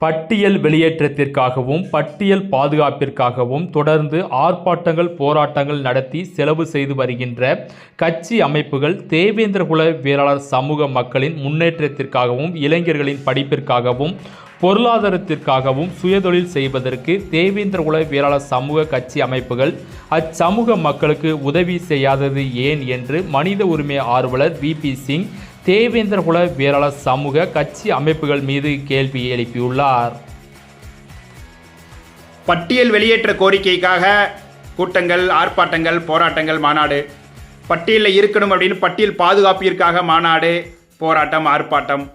பட்டியல் வெளியேற்றத்திற்காகவும் பட்டியல் பாதுகாப்பிற்காகவும் தொடர்ந்து ஆர்ப்பாட்டங்கள் போராட்டங்கள் நடத்தி செலவு செய்து வருகின்ற கட்சி அமைப்புகள் தேவேந்திரகுல வேளாளர் சமூக மக்களின் முன்னேற்றத்திற்காகவும் இளைஞர்களின் படிப்பிற்காகவும் பொருளாதாரத்திற்காகவும் சுயதொழில் செய்வதற்கு தேவேந்திரகுல வேளாளர் சமூக கட்சி அமைப்புகள் அச்சமூக மக்களுக்கு உதவி செய்யாதது ஏன் என்று மனித உரிமை ஆர்வலர் விபி சிங் தேவேந்திரகுல வேளாளர் சமூக கட்சி அமைப்புகள் மீது கேள்வி எழுப்பியுள்ளார். பட்டியல் வெளியேற்ற கோரிக்கைக்காக கூட்டங்கள் ஆர்ப்பாட்டங்கள் போராட்டங்கள் மாநாடு. பட்டியலில் இருக்கணும் அப்படின்னு பட்டியல் பாதுகாப்பிற்காக மாநாடு போராட்டம் ஆர்ப்பாட்டம்.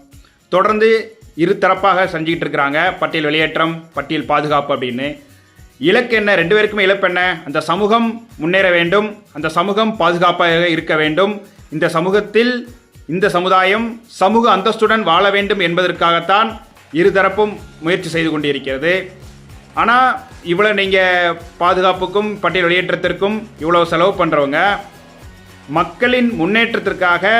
தொடர்ந்து இரு தரப்பாக செஞ்சுக்கிட்டு இருக்கிறாங்க பட்டியல் வெளியேற்றம் பட்டியல் பாதுகாப்பு அப்படின்னு. இலக்கு என்ன? ரெண்டு பேருக்குமே இழப்பு என்ன? அந்த சமூகம் முன்னேற வேண்டும். அந்த சமூகம் பாதுகாப்பாக இருக்க வேண்டும். இந்த சமூகத்தில் இந்த சமுதாயம் சமூக அந்தஸ்துடன் வாழ வேண்டும் என்பதற்காகத்தான் இருதரப்பும் முயற்சி செய்து கொண்டிருக்கிறது. ஆனால் இவ்வளோ நீங்கள் பாதுகாப்புக்கும் பட்டியல் வெளியேற்றத்திற்கும் இவ்வளோ செலவு பண்ணுறவங்க மக்களின் முன்னேற்றத்திற்காக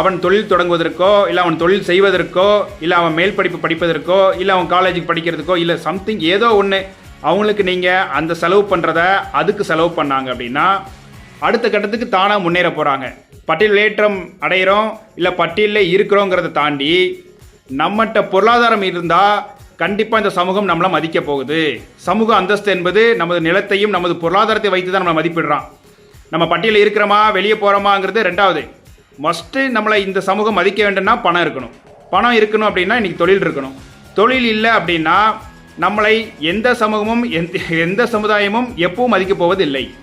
அவன் தொழில் தொடங்குவதற்கோ இல்லை அவன் தொழில் செய்வதற்கோ இல்லை அவன் மேல் படிப்பு படிப்பதற்கோ இல்லை அவன் காலேஜுக்கு படிக்கிறதுக்கோ இல்லை சம்திங் ஏதோ ஒன்று அவங்களுக்கு நீங்கள் அந்த செலவு பண்ணுறத அதுக்கு செலவு பண்ணாங்க அப்படின்னா அடுத்த கட்டத்துக்கு தானாக முன்னேற போகிறாங்க பட்டியல் ஏற்றம் அடையிறோம் இல்லை பட்டியலில் இருக்கிறோங்கிறத தாண்டி நம்மகிட்ட பொருளாதாரம் இருந்தால் கண்டிப்பாக இந்த சமூகம் நம்மளை மதிக்க போகுது. சமூக அந்தஸ்து என்பது நமது நிலத்தையும் நமது பொருளாதாரத்தை வைத்து தான் நம்மளை மதிப்பிடுறான். நம்ம பட்டியலில் இருக்கிறோமா வெளியே போகிறோமாங்கிறது ரெண்டாவது. மஸ்ட்டு நம்மளை இந்த சமூகம் மதிக்க வேண்டும்னா பணம் இருக்கணும். பணம் இருக்கணும் அப்படின்னா இன்றைக்கி தொழில் இருக்கணும். தொழில் இல்லை அப்படின்னா நம்மளை எந்த சமூகமும் எந்த எந்த சமுதாயமும் எப்பவும் மதிக்கப் போவதில்லை.